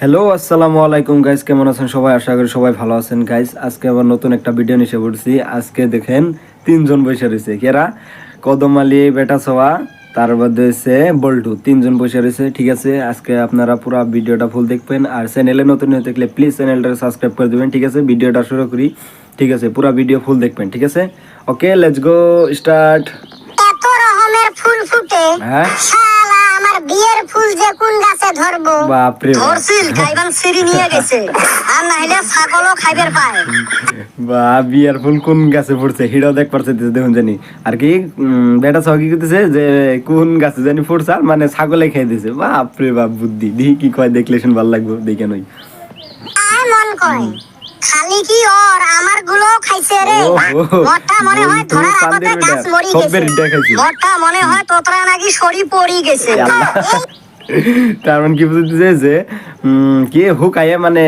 Hello আসসালামু আলাইকুম guys কেমন আছেন সবাই? আশা করি সবাই ভালো আছেন গাইস আজকে আবার নতুন একটা ভিডিও নিয়ে পড়ছি। আজকে দেখেন তিনজন বসে রয়েছে। কেরা? কদম আলী বেটা সওয়া তার মধ্যে হচ্ছে বল্টু। তিনজন বসে রয়েছে ঠিক আছে? আজকে আপনারা পুরো ভিডিওটা ফুল দেখবেন। আর চ্যানেলে নতুন হয়ে থাকলে প্লিজ চ্যানেলটা সাবস্ক্রাইব করে দেবেন ঠিক আছে? ভিডিওটা শুরু করি ঠিক আছে? পুরো ভিডিও ফুল দেখবেন ঠিক আছে? ওকে লেটস গো স্টার্ট এত রকমের ফুল ফুটে হ্যাঁ? শালা আমার বিয়ের ফুল যে কোন গাছে ধরবো। বাপরে বাপ। ধরছিল খাইবান সিঁড়ি নিয়ে গেছে। আর না ছাগলও খাইবার পায়। বা বিয়ার ফুল কোন গাছে পড়ছে? হিড়াও দেখ পারছে দেখুন জানি। আর কি বেটা সহ কি করতেছে যে কোন গাছে জানি পড়ছে আর মানে ছাগলে খেয়ে দিছে। বাপরে বাপ বুদ্ধি। দিহি কি কয় দেখলে শুন ভালো লাগবে দেখে নই। আর মন কয় খালি কি ওর? আমারগুলো খাইছে রে। মোটা মনে হয় ধরার আগতে গাছ মরি গেছে। মোটা মনে হয় তোতরা নাকি সরি পড়ি গেছে। তার মানে কি বুঝতেছে যে কি হুকাইয়ে মানে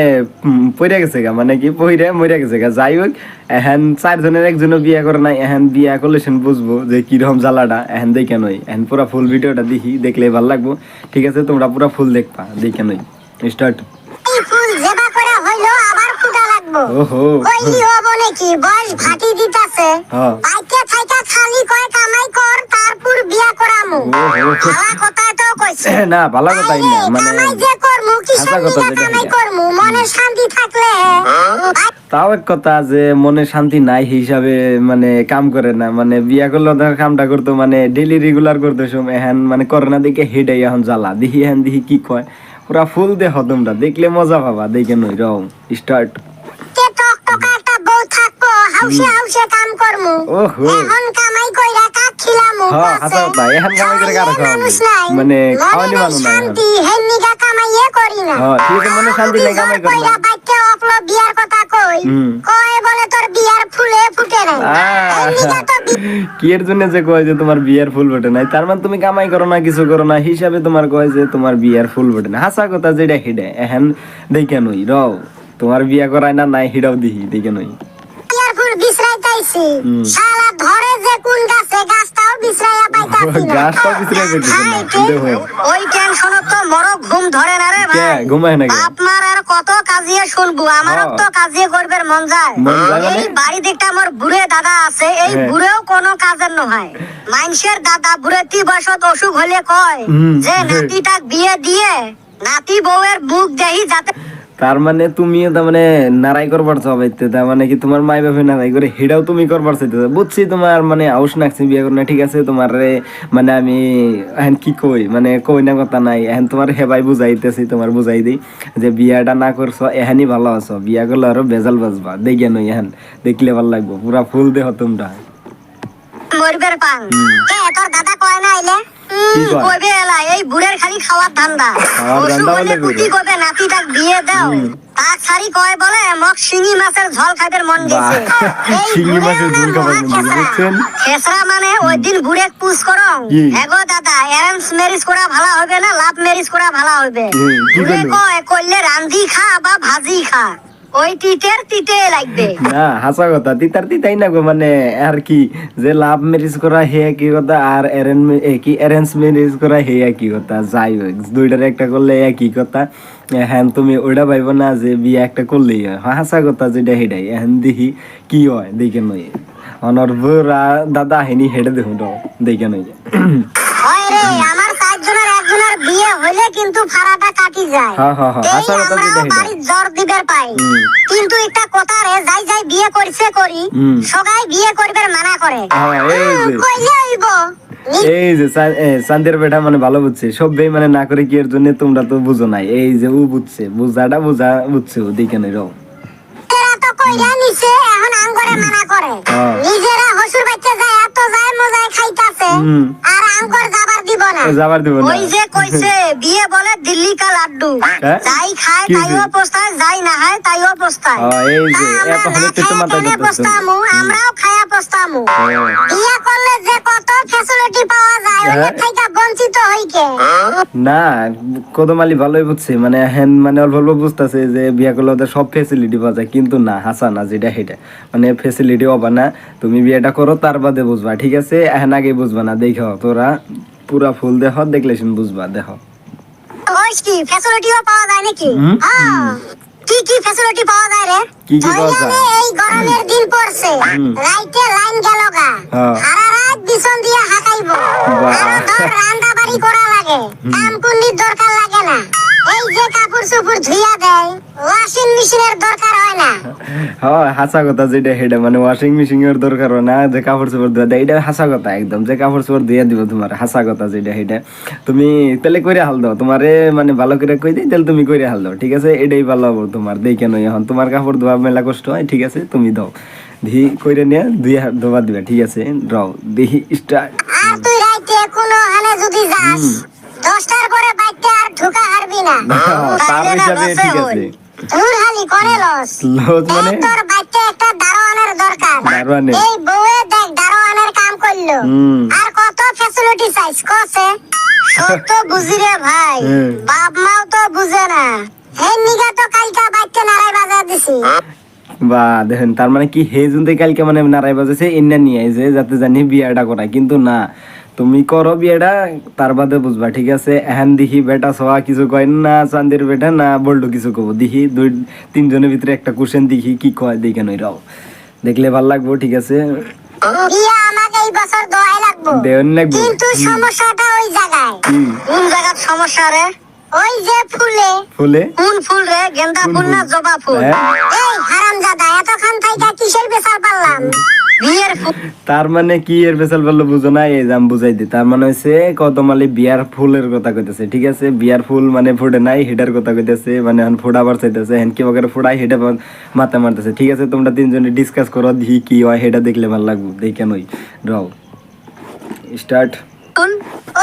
পইরা গেছে গা মানে কি পইরে মইরা গেছে গা। যাই হোক এহেন চারজনের একজনও বিয়া করে নাই এহেন বিয়া করলে সেন বুঝব যে কীরকম জ্বালাটা এহেন দেখে নই এহেন পুরা ফুল ভিডিওটা দেখি দেখলে ভালো লাগবো। ঠিক আছে তোমরা পুরা ফুল দেখবা দেখে নই স্টার্ট এই ফুল জেবা করে হইল আবার ফুটা লাগবো। ওহো নাকি? বয়স ভাটি দিতাছে। থাইকা খালি কয় কামাই কর তারপর বিয়া করামু ওহো। ভালা কথাই তো কইছে না ভালো কথাই না মানে কামাই যে করমু কি হাসা কথা যেটা মনে শান্তি থাকলে। তাও এক কথা যে মনে শান্তি নাই হিসাবে মানে কাম করে না মানে বিয়া করলে ধর কামটা করতো মানে ডেলি রেগুলার করতে সময় এখন মানে করে না দেখে হেডাই এখন জ্বালা দেখি এখন দেখি কি কয়। পুরা ফুল দেহ তোমরা দেখলে মজা পাবা দেখে নই রং স্টার্ট থাকব হাউসে হাউসে কাম করমু। ওহো। এখন কামাই কইরা হ্যাঁ, নাই। মানে খাওয়ানি না। হ্যাঁ, ঠিক মনে শান্তি নাই, কামাই করি না। কইরা বাইকে অপলো বিয়ার কথা কই? কয় বলে তোর বিয়ার ফুলে ফুটে নাই? হেন্নিগা তো বি- কি এর জন্য যে কয় যে তোমার বিয়ার ফুল বটে নাই? তার মানে তুমি কামাই করো না কিছু করো না। হিসাবে তোমার কয় যে তোমার বিয়ার ফুল বটে না হাসা কথা যেটা হিডে। এখন দেখে নই রও। তোমার বিয়া করায় না নাই হিডাও দিহি দেখে নই। হুম। শালা ধরে যে কোন গাছে গাছটাও বিছরাইয়া পাইতাছি না গাছটাও পাইতাছি না, দেখো। ওই টেনশনত তো মরো ঘুম ধরে না রে ভাই ঘুমায় আপনার আর কত কাজিয়ে শুনব আমারও হ্যাঁ। তো কাজিয়ে মন যায় মন? এই বাড়ি দিকটা আমার বুড়ে দাদা আছে এই হ্যাঁ। বুড়েও কোনো কাজের নহয় মানুষের দাদা বুড়ে তি বয়সত অসুখ হলে কয়। যে নাতিটাক বিয়ে দিয়ে নাতি বউয়ের বুক দেহি যাতে তার মানে তুমিও তার মানে নারাই করবার চাইতে তার মানে কি তোমার মাই বাপে নারাই করে হেডাও তুমি করবার চাইতে বুঝছি তোমার মানে আউস নাকছি বিয়ে করে না ঠিক আছে? তোমার রে মানে আমি এখন কি কই? মানে কই না কথা নাই এখন তোমার হেবাই বুঝাইতেছি তোমার বুঝাই দিই যে বিয়াটা না করছ এহানি ভালো আছো। বিয়া করলে আরও বেজাল বাজবা দেখে নই এখন দেখলে ভালো লাগবো পুরা ফুল দেহ তোমরা। মরবের পান তোর দাদা কয় না আইলে? কি কয়? কইবে এলা? এই বুড়ের খালি খাওয়ার ধান্দা। বলে বুড়ে। কবে নাতিটাক বিয়ে দাও। তাক সারি কয় বলে? মক শিঙি মাছের ঝোল খাইবার মন গেছে। শিঙি মাছের ঝোল খাবার মন গেছে। বুঝছেন? খেসরা মানে ওই দিন বুড়ে পুষ করং। এগো দাদা অ্যারেঞ্জ ম্যারেজ করা ভালো হবে না? লাভ ম্যারেজ করা ভালো হবে। বুড়ে কয় করলে রান্ধি খা বা ভাজি খা। ওই তিতের তিতে লাগবে। না হাসা কথা। তিতার তিতাই না গো মানে আর কি যে লাভ ম্যারেজ করা হে কি কথা আর অ্যারেঞ্জ কি অ্যারেঞ্জ ম্যারেজ করা হে কি কথা। যাই হোক দুইটার একটা করলে একই কথা। হ্যাঁ তুমি ওইটা পাইব না যে বিয়ে একটা করলেই হয়। হ্যাঁ, হাসা কথা যেটা হেডাই এখন দেখি কি হয় দেখে নই। অনর বউরা দাদা হেনি হেডে দেখুন দেখে নই। হয় আমার হইলে কিন্তু ফাড়াটা কাটি যায়। হ্যাঁ, হ্যাঁ, হ্যাঁ, এই এটা। বাড়ির জ্বর দিবার পাই। কিন্তু একটা কথা রে যাই যাই বিয়ে করছে করি সবাই বিয়ে করবার মানা করে। এই যে। কইলে হইব এই যে চা- বেটা মানে ভালো বুঝছে। সবাই মানে না করে কি এর জন্য তোমরা তো বুঝো নাই। এই যে ও বুঝছে। বুঝাটা বুঝা বুঝছে ও দেখে নেই রও নিজেরা কইরা নিছে এখন আঙ্গরে মানা করে। নিজেরা হসুর বাচ্চা যায় এত যায় মজায় খাইতাছে। আর আঙ্গর যাবার না। যাবার দিব না। ওই যে কইছে বিয়ে বলে দিল্লি কা লাড্ডু। হ্যাঁ? যাই খায় তাইও পোস্তায় যাই না খায় তাইও পোস্তায়। হ্যাঁ, এই যে, এত হলে পেটে খায়া মাথা পোস্তামু, আমরাও খায়া পোস্তামু। বিয়ে করলে যে কত ফ্যাসিলিটি পাওয়া যায় ওইটার। থেকে বঞ্চিত হইকে। না কদমালি ভালোই বুঝছে মানে হ্যান মানে অল্প অল্প বুঝতেছে যে বিয়া করলে ওদের সব ফেসিলিটি পাওয়া যায় কিন্তু না হাসা না যেটা সেটা মানে ফেসিলিটি হবে না তুমি বিয়েটা করো তার বাদে বুঝবা ঠিক আছে? এখন আগে বুঝবা না দেখো তোরা। পুরা ফুল দেখ দেখলে শুন বুঝবা দেহ কি ফ্যাসিলিটিও পাওয়া যায় নাকি হ্যাঁ। কি কি ফ্যাসিলিটি পাওয়া যায় রে কি কি পাওয়া যায়? এই গরমের দিন পড়ছে। রাইতে লাইন গেল গা হ্যাঁ। সারা রাত বিছন দিয়ে হাঁকাইবো। আরও ধর রান্না বাড়ি করা লাগে কাম কুন্ডির দরকার লাগে না হয় না। কথা যেটা হেডে মানে ওয়াশিং মেশিন এর না যে কাপড় চোপড় ধুয়া দেয় এটা কথা একদম। যে কাপড় চোপড় ধুইয়া দিব তোমার হাসা কথা যেটা হেডে তুমি তাহলে কইরা হাল দাও তোমারে মানে ভালো করে কই দেই তাহলে তুমি কইরা হাল দাও ঠিক আছে? এটাই ভালো হবে তোমার দেই কেন এখন? তোমার কাপড় ধোয়া মেলা কষ্ট হয় ঠিক আছে? তুমি দাও। ধি কইরা নিয়ে দুই হাত দিবা ঠিক আছে? দাও দেহি স্টার্ট না। তার হিসাবে ঠিক আছে। তোর খালি করে লস। লস মানে? তোর বাইতে একটা দারোয়ানের দরকার। দারোয়ানের? এই বউয়ে দেখ দারোয়ানের কাম করল। আর কত ফ্যাসিলিটি চাইছ কসে তো বুঝি রে ভাই। বাপ মাও তো বুঝে না। এই নিগা তো কালকা বাইতে নারাই বাজার দিছি। বা দেখেন তার মানে কি হে জুনতে কালকে মানে নারাই বাজেছে এনে নিয়ে আইছে যাতে জানি বিয়াটা করা কিন্তু না তুমি করো বিয়েটা তার বাদে বুঝবা ঠিক আছে? এহেন দেখি বেটা সবা কিছু কয় না চান্দির বেটা না বল্ডু কিছু কব। দেখি দুই তিনজনের ভিতরে একটা কোশ্চেন দেখি কি কয় দেখে নই রাও। দেখলে ভালো লাগবো ঠিক আছে? দেওয়ান লাগবো। কিন্তু সমস্যাটা ওই জায়গায়। কোন জায়গার সমস্যা রে? ওই যে ফুলে। ফুলে? কোন ফুল রে? গেন্দা ফুল? না জবা ফুল? হ্যাঁ? এই হারামজাদা এতক্ষণ থাইকা কিসের বেচার পারলাম? তার মানে কি এর বেসাল বলল বুঝো না? এই জাম বুঝাই দি তার মানে হচ্ছে কদমালি বিয়ার ফুলের কথা কইতেছে ঠিক আছে? বিয়ার ফুল মানে ফুটে নাই হেডার কথা কইতেছে মানে এখন ফোড়াবার চাইতেছে হেন কি বকারে ফোড়াই হেডে মাথা মারতেছে। ঠিক আছে তোমরা তিনজনে ডিসকাস করো দেখি কি হয় হেডা দেখলে ভালো লাগবে। দেখে নই রাও স্টার্ট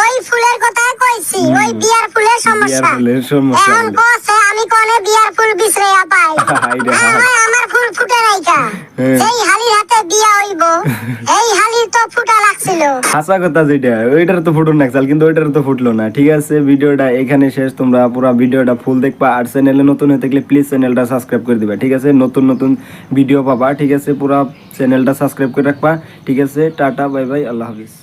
ওই ফুলের কথাই কইছি ওই বিয়ার ফুলের সমস্যা। বিয়ার ফুলের সমস্যা। আমি কোনে বিয়ার ফুল বিছরাইয়া পাই। হায়, আমার ফুল ফুটে নাইকা হ্যাঁ। হালির হাতে বিয়া হইব এই হালির তো ফুটা লাগছিল। হাসা কথা যেটা ওইটার তো ফুটো নাকসাল কিন্তু ওইটার তো ফুটলো না। ঠিক আছে ভিডিওটা এখানে শেষ তোমরা পুরো ভিডিওটা ফুল দেখবা আর চ্যানেলে নতুন হয়ে থাকলে প্লিজ চ্যানেলটা সাবস্ক্রাইব করে দিবা ঠিক আছে? নতুন নতুন ভিডিও পাবা ঠিক আছে? পুরো চ্যানেলটা সাবস্ক্রাইব করে রাখবা ঠিক আছে? টাটা বাই বাই আল্লাহ হাফিজ।